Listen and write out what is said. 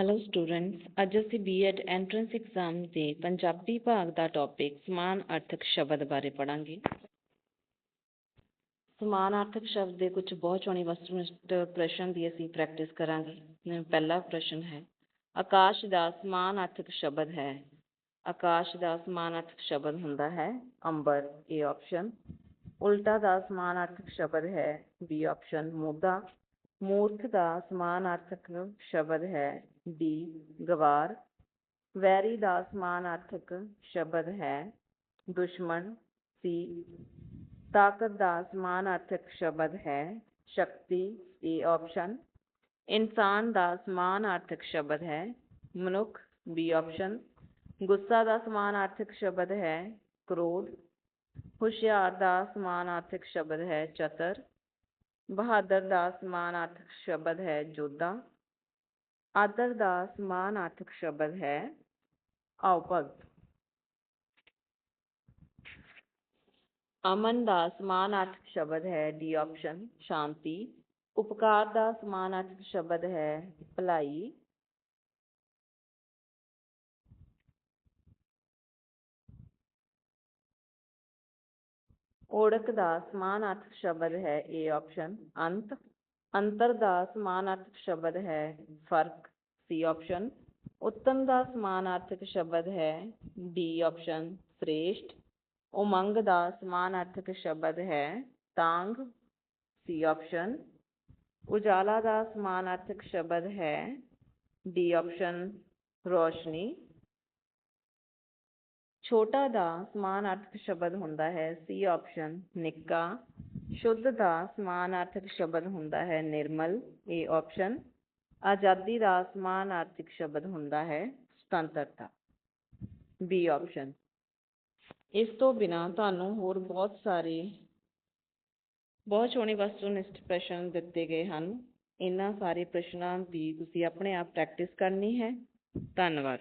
Hello students ਅੱਜ ਅਸੀਂ BEd entrance exam ਦੇ ਪੰਜਾਬੀ ਭਾਗ ਦਾ ਟੌਪਿਕ ਸਮਾਨ ਸ਼ਬਦ ਬਾਰੇ ਪੜਾਂਗੇ ਸਮਾਨਾਰਥਕ ਸ਼ਬਦ ਦੇ ਕੁਝ ਬਹੁਤ ਚੋਣੀ ਵਸਤੂਨਿਸ਼ਟ ਪ੍ਰਸ਼ਨ ਦੀ ਅਸੀਂ ਪ੍ਰੈਕਟਿਸ ਕਰਾਂਗੇ। ਪਹਿਲਾ ਪ੍ਰਸ਼ਨ ਹੈ, ਆਕਾਸ਼ ਦਾ ਸਮਾਨਾਰਥਕ ਸ਼ਬਦ ਹੈ। ਆਕਾਸ਼ ਦਾ ਸਮਾਨਾਰਥਕ ਸ਼ਬਦ ਹੁੰਦਾ ਹੈ, ਅੰਬਰ ਏ ਆਪਸ਼ਨ ਉਲਟਾ ਦਾ ਸਮਾਨਾਰਥਕ ਸ਼ਬਦ ਹੈ ਬੀ ਆਪਸ਼ਨ ਮੋਢਾ ਮੂਰਖ ਦਾ ਸਮਾਨਾਰਥਕ ਸ਼ਬਦ ਹੈ ਡੀ, ਗਵਾਰ। ਵੈਰੀ ਦਾ ਸਮਾਨਾਰਥਕ ਸ਼ਬਦ ਹੈ ਦੁਸ਼ਮਣ, ਸੀ। ਤਾਕਤ ਦਾ ਸਮਾਨਾਰਥਕ ਸ਼ਬਦ ਹੈ ਸ਼ਕਤੀ ਏ ਆਪਸ਼ਨ ਇਨਸਾਨ ਦਾ ਸਮਾਨਾਰਥਕ ਸ਼ਬਦ ਹੈ ਮਨੁੱਖ ਬੀ ਆਪਸ਼ਨ ਗੁੱਸਾ ਦਾ ਸਮਾਨਾਰਥਕ ਸ਼ਬਦ ਹੈ ਕਰੋਧ। ਹੁਸ਼ਿਆਰ ਦਾ ਸਮਾਨਾਰਥਕ ਸ਼ਬਦ ਹੈ ਚਤਰ। ਬਹਾਦਰ ਦਾ ਸਮਾਨ ਅਰਥਕ ਸ਼ਬਦ ਹੈ ਜੋਧਾ। ਆਦਰ ਦਾ ਸਮਾਨ ਅਰਥਕ ਸ਼ਬਦ ਹੈ ਆਓ ਭਗਤ। ਅਮਨ ਦਾ ਸਮਾਨ ਸਮਾਨਾਰਥਕ ਸ਼ਬਦ ਹੈ ਡੀ ਆਪਸ਼ਨ, ਸ਼ਾਂਤੀ। ਉਪਕਾਰ ਦਾ ਸਮਾਨ ਅਰਥਕ ਸ਼ਬਦ ਹੈ ਭਲਾਈ। ਓੜਕ ਦਾ ਸਮਾਨ ਸਮਾਨਾਰਥਕ ਸ਼ਬਦ ਹੈ ਏ ਆਪਸ਼ਨ ਅੰਤ। ਅੰਤਰ ਦਾ ਸਮਾਨ ਅਰਥਕ ਸ਼ਬਦ ਹੈ। ਫ਼ਰਕ। ਸੀ ਆਪਸ਼ਨ ਉੱਤਮ ਦਾ ਸਮਾਨਾਰਥਕ ਸ਼ਬਦ ਹੈ। ਡੀ ਆਪਸ਼ਨ ਸ੍ਰੇਸ਼ਟ। ਉਮੰਗ ਦਾ ਸਮਾਨ ਅਰਥਕ ਸ਼ਬਦ ਹੈ। ਤਾਂਗ ਸੀ ਆਪਸ਼ਨ ਉਜਾਲਾ ਦਾ ਸਮਾਨਾਰਥਕ ਸ਼ਬਦ ਹੈ। ਡੀ ਆਪਸ਼ਨ ਰੋਸ਼ਨੀ। ਛੋਟਾ ਦਾ ਸਮਾਨ ਅਰਥਕ ਸ਼ਬਦ ਹੁੰਦਾ ਹੈ, ਸੀ ਆਪਸ਼ਨ, ਨਿੱਕਾ। ਸ਼ੁੱਧ ਦਾ ਸਮਾਨ ਅਰਥਕ ਸ਼ਬਦ ਹੁੰਦਾ ਹੈ, ਨਿਰਮਲ। ਏ ਆਪਸ਼ਨ, ਆਜ਼ਾਦੀ ਦਾ ਸਮਾਨ ਸਮਾਨਾਰਥਕ ਸ਼ਬਦ ਹੁੰਦਾ ਹੈ, ਸੁਤੰਤਰਤਾ। ਬੀ ਆਪਸ਼ਨ, ਇਸ ਤੋਂ ਬਿਨਾ ਤੁਹਾਨੂੰ ਹੋਰ ਬਹੁਤ ਸਾਰੇ, ਬਹੁਤ ਸੋਹਣੇ ਵਸਤੂਨਿਸ਼ਟ ਪ੍ਰਸ਼ਨ ਦਿੱਤੇ ਗਏ ਹਨ। ਇਹਨਾਂ ਸਾਰੇ ਪ੍ਰਸ਼ਨਾਂ ਦੀ ਤੁਸੀਂ ਆਪਣੇ ਆਪ ਪ੍ਰੈਕਟਿਸ ਕਰਨੀ ਹੈ। ਧੰਨਵਾਦ।